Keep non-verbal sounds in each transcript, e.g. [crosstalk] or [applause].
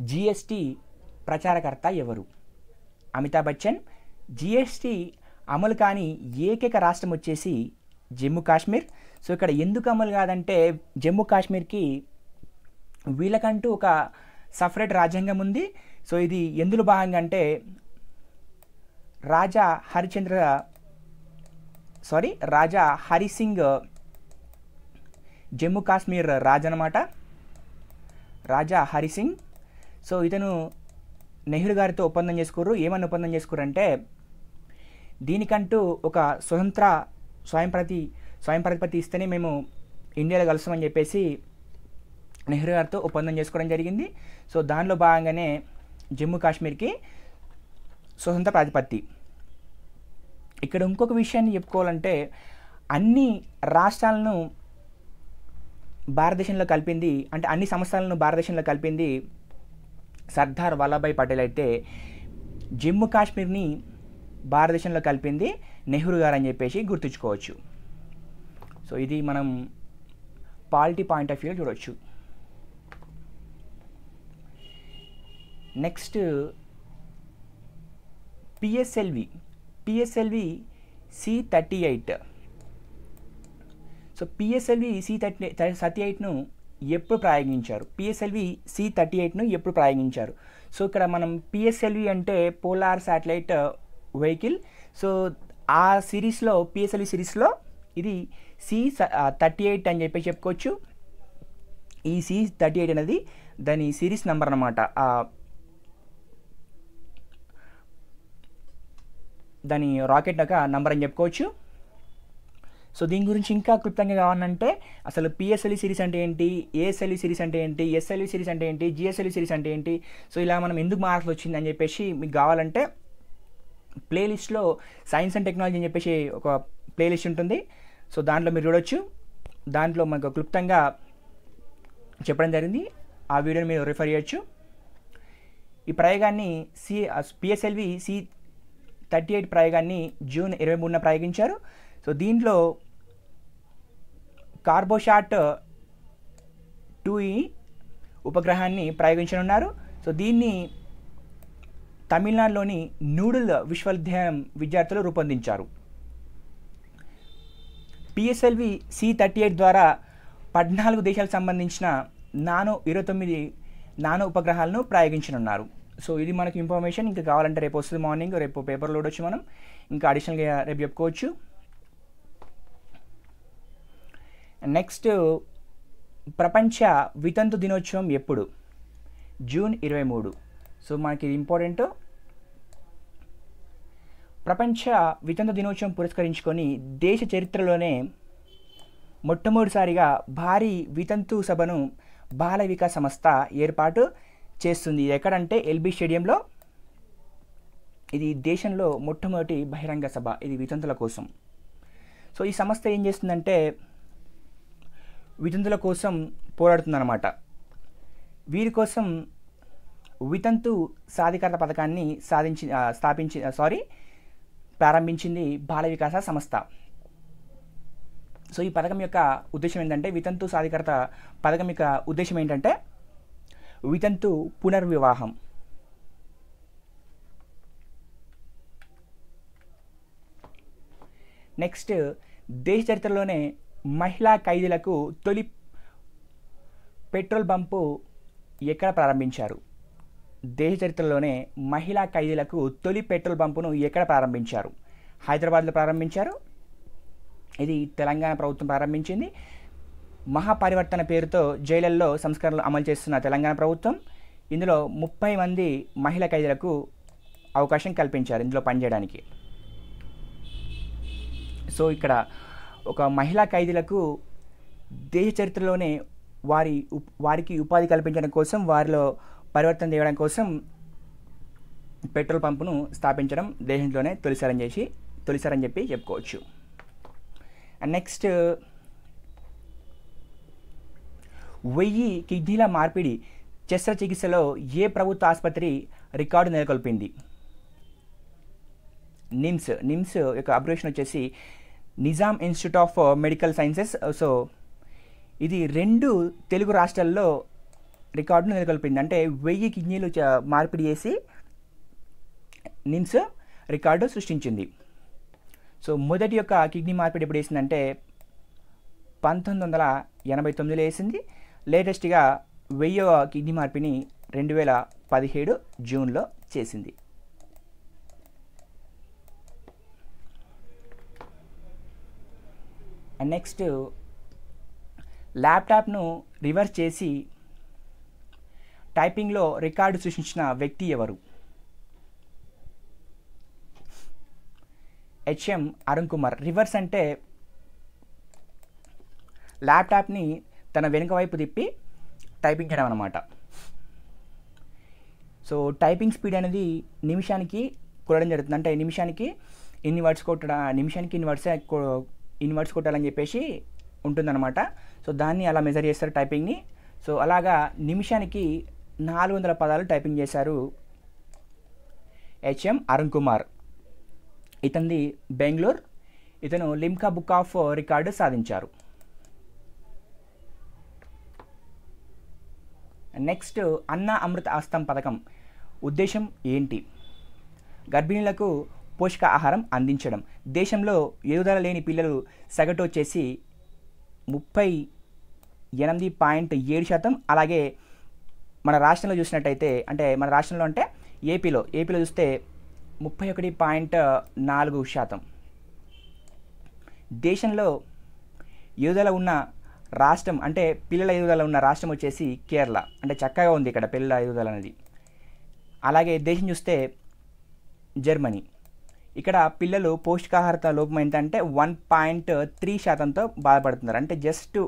GST ప్రచారకర్త ఎవరు? Amitabh Bachchan. GST అమలు కాని ఏకైక రాష్ట్రం వచ్చేసి జమ్మూ కాశ్మీర్. సో ఇక్కడ ఎందుకు అమలు కాదంటే జమ్మూ కాశ్మీర్కి వీళ్ళకంటూ ఒక సపరేట్ రాజ్యాంగం ఉంది. సో ఇది ఎందులో భాగంగా అంటే రాజా హరిచంద్ర సారీ రాజా హరిసింగ్ జమ్మూ కాశ్మీర్ రాజు అనమాట రాజా హరిసింగ్ సో ఇతను నెహ్రూ గారితో ఒప్పందం చేసుకుర్రు. ఏమని ఒప్పందం చేసుకోరంటే దీనికంటూ ఒక స్వతంత్ర స్వయం ప్రతి స్వయం ప్రతిపత్తి ఇస్తేనే మేము ఇండియాలో కలుస్తామని చెప్పేసి నెహ్రూ గారితో ఒప్పందం చేసుకోవడం జరిగింది. సో దానిలో భాగంగానే జమ్మూ కాశ్మీర్కి స్వతంత్ర ప్రాతిపత్తి. ఇక్కడ ఇంకొక విషయాన్ని చెప్పుకోవాలంటే అన్ని రాష్ట్రాలను భారతదేశంలో కలిపింది అంటే అన్ని సంస్థలను భారతదేశంలో కలిపింది సర్దార్ వల్లభాయ్ పటేల్ అయితే జమ్మూ కాశ్మీర్ని భారతదేశంలో కలిపింది నెహ్రూ గారు అని చెప్పేసి గుర్తుంచుకోవచ్చు. సో ఇది మనం పాలిటీ పాయింట్ ఆఫ్ వ్యూ చూడవచ్చు next PSLV PSLV C thirty eight. So PSLV C thirty thirty ఎయిట్ను ఎప్పుడు ప్రయోగించారు పిఎస్ఎల్వి సి థర్టీ ఎయిట్ను ఎప్పుడు ప్రయోగించారు సో ఇక్కడ మనం పిఎస్ఎల్వి అంటే polar satellite uh, vehicle. So ఆ సిరీస్లో పిఎస్ఎల్వి సిరీస్లో ఇది సి థర్టీ ఎయిట్ అని చెప్పి చెప్పుకోవచ్చు. ఈ సి థర్టీ ఎయిట్ అనేది దాని సిరీస్ నెంబర్ అనమాట దాని రాకెట్ యొక్క నంబర్ అని చెప్పుకోవచ్చు. సో దీని గురించి ఇంకా క్లుప్తంగా కావాలంటే అసలు పిఎస్ఎల్ఈ సిరీస్ అంటే ఏంటి ఏఎస్ఎల్ఈ సిరీస్ అంటే ఏంటి ఎస్ఎల్ఈ సిరీస్ అంటే ఏంటి జిఎస్ఎల్ఈ సిరీస్ అంటే ఏంటి సో ఇలా మనం ఎందుకు మార్కులు వచ్చింది అని చెప్పేసి మీకు కావాలంటే ప్లేలిస్ట్లో సైన్స్ అండ్ టెక్నాలజీ అని చెప్పేసి ఒక ప్లేలిస్ట్ ఉంటుంది. సో దాంట్లో మీరు చూడొచ్చు. దాంట్లో మనకు క్లుప్తంగా చెప్పడం జరిగింది. ఆ వీడియోని మీరు రిఫర్ చేయొచ్చు. ఈ ప్రయోగాన్ని C PSLV C thirty eight ప్రయోగాన్ని జూన్ ఇరవై మూడున ప్రయోగించారు. సో దీంట్లో కార్బోషాట్ టూ ఈ ఉపగ్రహాన్ని ప్రయోగించనున్నారు. సో దీన్ని తమిళనాడులోని నూడుల్ విశ్వవిద్యాలయం విద్యార్థులు రూపొందించారు. పిఎస్ఎల్వి సి థర్టీ ఎయిట్ ద్వారా పద్నాలుగు దేశాలకు సంబంధించిన నానో ఇరవై తొమ్మిది నానో ఉపగ్రహాలను ప్రయోగించనున్నారు. సో ఇది మనకి ఇన్ఫర్మేషన్. ఇంకా కావాలంటే రేపు వస్తుంది మార్నింగ్ రేపు పేపర్ లోడ్ వచ్చి మనం. ఇంకా అడిషనల్గా రేపు చెప్పుకోవచ్చు. నెక్స్ట్ ప్రపంచ వితంతు దినోత్సవం ఎప్పుడు? జూన్ ఇరవై మూడు. సో మనకి ఇది ఇంపార్టెంట్. ప్రపంచ వితంతు దినోత్సవం పురస్కరించుకొని దేశ చరిత్రలోనే మొట్టమొదటిసారిగా భారీ వితంతు సభను బాల వికాస్ సంస్థ ఏర్పాటు చేస్తుంది. ఇది ఎక్కడంటే ఎల్బీ స్టేడియంలో. ఇది దేశంలో మొట్టమొదటి బహిరంగ సభ. ఇది వితంతుల కోసం. సో ఈ సంస్థ ఏం చేస్తుందంటే వితంతుల కోసం పోరాడుతుందన్నమాట. వీరి కోసం వితంతు సాధికారత పథకాన్ని సాధించి స్థాపించి సారీ ప్రారంభించింది బాల వికాస సంస్థ. సో ఈ పథకం యొక్క ఉద్దేశం ఏంటంటే వితంతు సాధికారత పథకం యొక్క ఉద్దేశం ఏంటంటే వితంతు పునర్వివాహం. నెక్స్ట్ దేశ చరిత్రలోనే మహిళా ఖైదీలకు తొలి పెట్రోల్ బంపు ఎక్కడ ప్రారంభించారు? దేశ చరిత్రలోనే మహిళా ఖైదీలకు తొలి పెట్రోల్ బంపును ఎక్కడ ప్రారంభించారు? హైదరాబాద్లో ప్రారంభించారు. ఇది తెలంగాణ ప్రభుత్వం ప్రారంభించింది. మహాపరివర్తన పేరుతో జైలల్లో సంస్కరణలు అమలు చేస్తున్న తెలంగాణ ప్రభుత్వం ఇందులో ముప్పై మంది మహిళా ఖైదీలకు అవకాశం కల్పించారు ఇందులో పనిచేయడానికి. సో ఇక్కడ ఒక మహిళా ఖైదీలకు దేశ చరిత్రలోనే వారి వారికి ఉపాధి కల్పించడం కోసం వారిలో పరివర్తన చేయడం కోసం పెట్రోల్ పంపును స్థాపించడం దేశంలోనే తొలిసారని చేసి తొలిసారని చెప్పి చెప్పుకోవచ్చు. అండ్ నెక్స్ట్ వెయ్యి కిడ్నీల మార్పిడి శస్త్రచికిత్సలో ఏ ప్రభుత్వ ఆసుపత్రి రికార్డు నెలకొల్పింది? నిమ్స్ నిమ్స్ యొక్క అబ్రివేషన్ వచ్చేసి Nizam institute of uh, medical sciences uh, so ఇది రెండు తెలుగు రాష్ట్రాల్లో రికార్డును నెలకొల్పింది. అంటే వెయ్యి కిడ్నీలు మార్పిడి చేసి నిమ్స్ రికార్డు సృష్టించింది. సో మొదటి యొక్క కిడ్నీ మార్పిడి ఎప్పుడు వేసిందంటే పంతొమ్మిది వందల ఎనభై తొమ్మిదిలో వేసింది లేటెస్ట్గా వెయ్యవ కిడ్నీ మార్పిని రెండు వేల పదిహేడు జూన్లో చేసింది. అండ్ నెక్స్ట్ ల్యాప్టాప్ను రివర్స్ చేసి టైపింగ్లో రికార్డు సృష్టించిన వ్యక్తి ఎవరు? హెచ్ఎం అరుణ్ కుమార్. రివర్స్ అంటే ల్యాప్టాప్ని తన వెనుక వైపు తిప్పి టైపింగ్ చేయడం అనమాట సో టైపింగ్ స్పీడ్ అనేది నిమిషానికి కొట్టడం జరుగుతుంది. అంటే నిమిషానికి ఇన్ని వర్డ్స్ కొట్టడం నిమిషానికి ఇన్ని వర్డ్స్ ఇన్వర్ట్స్ కొట్టాలని చెప్పేసి ఉంటుందన్నమాట. సో దాన్ని అలా మెజర్ చేస్తారు టైపింగ్ని సో అలాగా నిమిషానికి నాలుగు వందల పదాలు టైపింగ్ చేశారు హెచ్ఎం అరుణ్ కుమార్. ఇతనిది బెంగళూరు. ఇతను లిమ్కా బుక్ ఆఫ్ రికార్డు సాధించారు. నెక్స్ట్ అన్న అమృత ఆస్తం పథకం. ఉద్దేశం ఏంటి? గర్భిణీలకు పోషక ఆహారం అందించడం. దేశంలో ఎదుగుదల లేని పిల్లలు సగటు వచ్చేసి ముప్పై ఎనిమిది పాయింట్ ఏడు శాతం. అలాగే మన రాష్ట్రంలో చూసినట్టయితే అంటే మన రాష్ట్రంలో అంటే ఏపీలో ఏపీలో చూస్తే ముప్పై ఒకటి పాయింట్ నాలుగు శాతం. దేశంలో ఎదుదల ఉన్న రాష్ట్రం అంటే పిల్లల ఎదుగుదల ఉన్న రాష్ట్రం వచ్చేసి కేరళ. అంటే చక్కగా ఉంది ఇక్కడ పిల్లల ఎదుగుదల అనేది. అలాగే దేశం చూస్తే జర్మనీ. ఇక్కడ పిల్లలు పౌష్టికాహారత లోపం ఏంటంటే వన్ పాయింట్ త్రీ శాతంతో బాధపడుతున్నారు. అంటే జస్ట్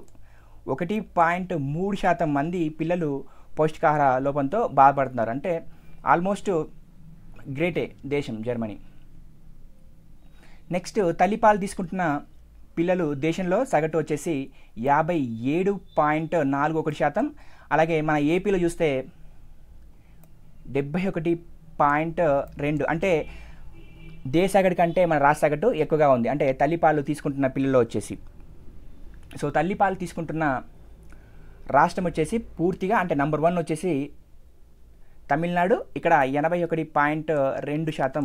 ఒకటి పాయింట్ మూడు శాతం మంది పిల్లలు పౌష్టికాహార లోపంతో బాధపడుతున్నారు. అంటే ఆల్మోస్ట్ గ్రేటే దేశం జర్మనీ. నెక్స్ట్ తల్లిపాలు తీసుకుంటున్న పిల్లలు దేశంలో సగటు వచ్చేసి యాభై ఏడు పాయింట్ నాలుగు ఒకటి శాతం. అలాగే మన ఏపీలో చూస్తే డెబ్బై ఒకటి పాయింట్ రెండు. అంటే దేశ సగటు కంటే మన రాష్ట్ర సగటు ఎక్కువగా ఉంది. అంటే తల్లిపాలు తీసుకుంటున్న పిల్లలు వచ్చేసి. సో తల్లిపాలు తీసుకుంటున్న రాష్ట్రం వచ్చేసి పూర్తిగా అంటే నంబర్ వన్ వచ్చేసి తమిళనాడు. ఇక్కడ ఎనభై ఒకటి పాయింట్ రెండు శాతం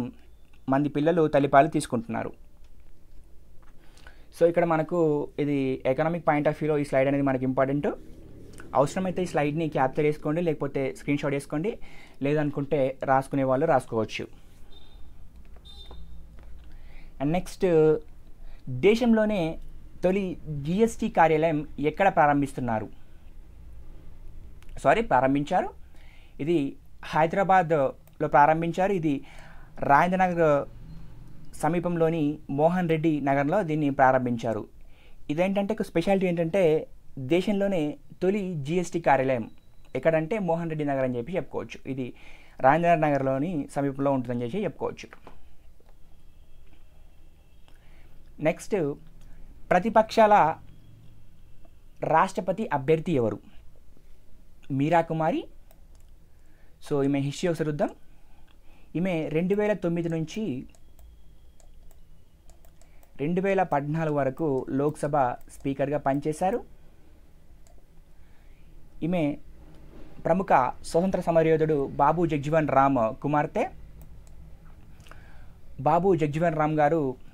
మంది పిల్లలు తల్లిపాలు తీసుకుంటున్నారు. సో ఇక్కడ మనకు ఇది ఎకనామిక్ పాయింట్ ఆఫ్ వ్యూలో ఈ స్లైడ్ అనేది మనకి ఇంపార్టెంట్. అవసరమైతే ఈ స్లైడ్ని క్యాప్చర్ చేసుకోండి లేకపోతే స్క్రీన్ షాట్ చేసుకోండి లేదనుకుంటే రాసుకునే వాళ్ళు రాసుకోవచ్చు. అండ్ నెక్స్ట్ uh, దేశంలోనే తొలి జిఎస్టీ కార్యాలయం ఎక్కడ ప్రారంభిస్తున్నారు? సారీ ప్రారంభించారు? ఇది హైదరాబాద్లో ప్రారంభించారు. ఇది రాజేంద్రనగర్ సమీపంలోని మోహన్ రెడ్డి నగర్లో దీన్ని ప్రారంభించారు. ఇదేంటంటే ఒక స్పెషాలిటీ ఏంటంటే దేశంలోనే తొలి జిఎస్టీ కార్యాలయం ఎక్కడంటే మోహన్ రెడ్డి నగర్ అని చెప్పి చెప్పుకోవచ్చు. ఇది రాజేంద్ర నగర్లోని సమీపంలో ఉంటుందని చెప్పి చెప్పుకోవచ్చు. నెక్స్ట్ ప్రతిపక్షాల రాష్ట్రపతి అభ్యర్థి ఎవరు? మీరా కుమారి. సో ఈమె హిస్టరీ ఒకసారి చూద్దాం. ఈమె రెండు వేల తొమ్మిది నుంచి రెండు వేల పద్నాలుగు వరకు లోక్సభ స్పీకర్గా పనిచేశారు. ఈమె ప్రముఖ స్వతంత్ర సమరయోధుడు బాబు జగ్జీవన్ రామ్ కుమార్తె. బాబు జగ్జీవన్ రామ్ గారు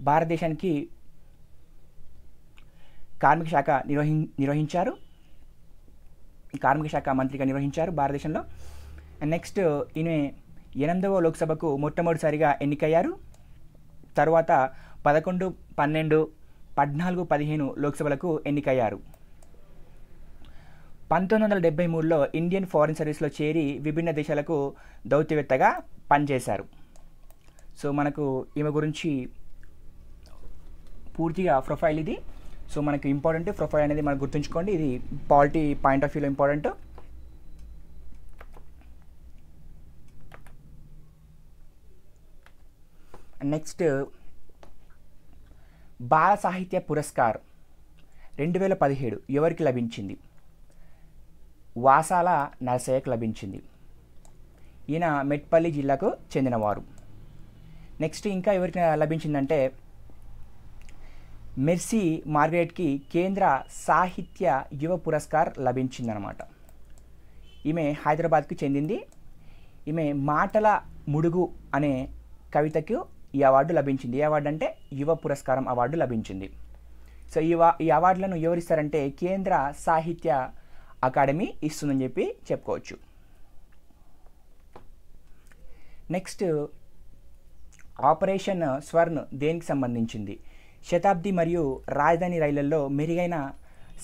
భారతదేశానికి కార్మిక శాఖ నిర్వహి నిర్వహించారు. కార్మిక శాఖ మంత్రిగా నిర్వహించారు భారతదేశంలో. అండ్ నెక్స్ట్ ఈయన ఎనిమిదవ లోక్సభకు మొట్టమొదటిసారిగా ఎన్నికయ్యారు. తర్వాత పదకొండు పన్నెండు పద్నాలుగు పదిహేను లోక్సభలకు ఎన్నికయ్యారు. పంతొమ్మిది వందల డెబ్బై మూడులో ఇండియన్ ఫారిన్ సర్వీస్లో చేరి విభిన్న దేశాలకు దౌత్యవేత్తగా పనిచేశారు. సో మనకు ఈమె గురించి పూర్తిగా ప్రొఫైల్ ఇది. సో మనకు ఇంపార్టెంట్ ప్రొఫైల్ అనేది మనకు గుర్తుంచుకోండి. ఇది పాలిటీ పాయింట్ ఆఫ్ వ్యూలో ఇంపార్టెంట్ నెక్స్ట్ బాల సాహిత్య పురస్కార్ రెండు వేల పదిహేడు ఎవరికి లభించింది? వాసాల నరసయ్యకు లభించింది. ఈయన మెట్పల్లి జిల్లాకు చెందినవారు. నెక్స్ట్ ఇంకా ఎవరికి లభించిందంటే మెర్సీ మార్గరెట్కి కేంద్ర సాహిత్య యువ పురస్కార్ లభించిందనమాట. ఈమె హైదరాబాద్కు చెందింది. ఈమె మాటల ముడుగు అనే కవితకు ఈ అవార్డు లభించింది. ఈ అవార్డు అంటే యువ పురస్కారం అవార్డు లభించింది. సో ఈ ఈ అవార్డులను ఎవరిస్తారంటే కేంద్ర సాహిత్య అకాడమీ ఇస్తుందని చెప్పి చెప్పుకోవచ్చు. నెక్స్ట్ ఆపరేషన్ స్వర్ణ్ దేనికి సంబంధించింది? శతాబ్ది మరియు రాజధాని రైళ్ళలో మెరుగైన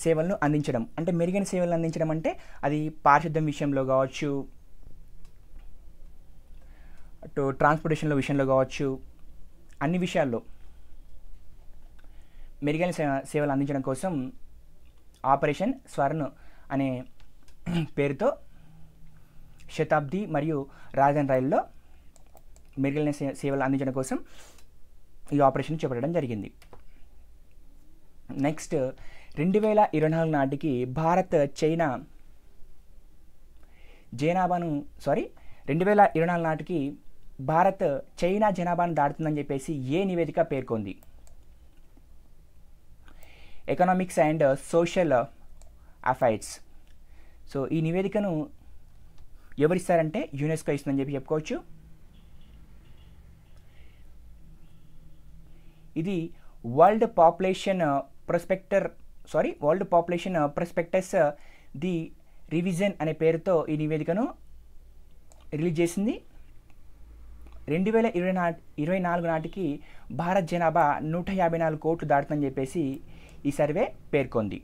సేవలను అందించడం. అంటే మెరుగైన సేవలను అందించడం అంటే అది పారిశుద్ధ్యం విషయంలో కావచ్చు అటు ట్రాన్స్పోర్టేషన్లో విషయంలో కావచ్చు అన్ని విషయాల్లో మెరుగైన సేవలు అందించడం కోసం ఆపరేషన్ స్వర్ణ్ అనే [clears throat] పేరుతో శతాబ్ది మరియు రాజధాని రైల్లో మెరుగైన సేవలు అందించడం కోసం ఈ ఆపరేషన్ చేపట్టడం జరిగింది. నెక్స్ట్ రెండు వేల ఇరవై నాలుగు నాటికి భారత్ చైనా జనాభాను సారీ రెండు వేల ఇరవై నాలుగు నాటికి భారత్ చైనా జనాభాను దాటుతుందని చెప్పేసి ఏ నివేదిక పేర్కొంది? Economics and social affairs so ఈ నివేదికను ఎవరిస్తారంటే యునెస్కో ఇస్తుందని చెప్పి చెప్పుకోవచ్చు. ఇది world population prospector sorry world population uh, prospectus uh, the revision అనే పేరుతో ఈ నివేదికను రిలీజ్ చేసింది. రెండు వేల ఇరవై నా ఇరవై నాలుగు నాటికి భారత్ జనాభా నూట యాభై నాలుగు కోట్లు దాటుతుందని చెప్పేసి ఈ సర్వే పేర్కొంది.